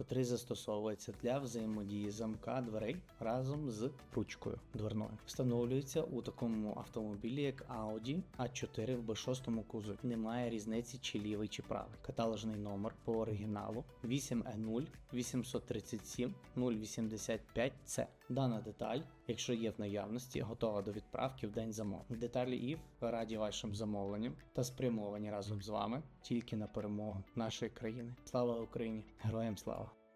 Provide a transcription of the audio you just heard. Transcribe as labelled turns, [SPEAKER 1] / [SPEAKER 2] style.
[SPEAKER 1] котрий застосовується для взаємодії замка дверей разом з ручкою дверною, встановлюється у такому автомобілі, як Audi A4 в B6 кузові. Немає різниці чи лівий чи правий. Каталожний номер по оригіналу е 8E0 837 085C. Дана деталь, якщо є в наявності, готова до відправки в день замовлення. Деталі ІВ раді вашим замовленням та спрямовані разом з вами тільки на перемогу нашої країни. Слава Україні! Героям слава!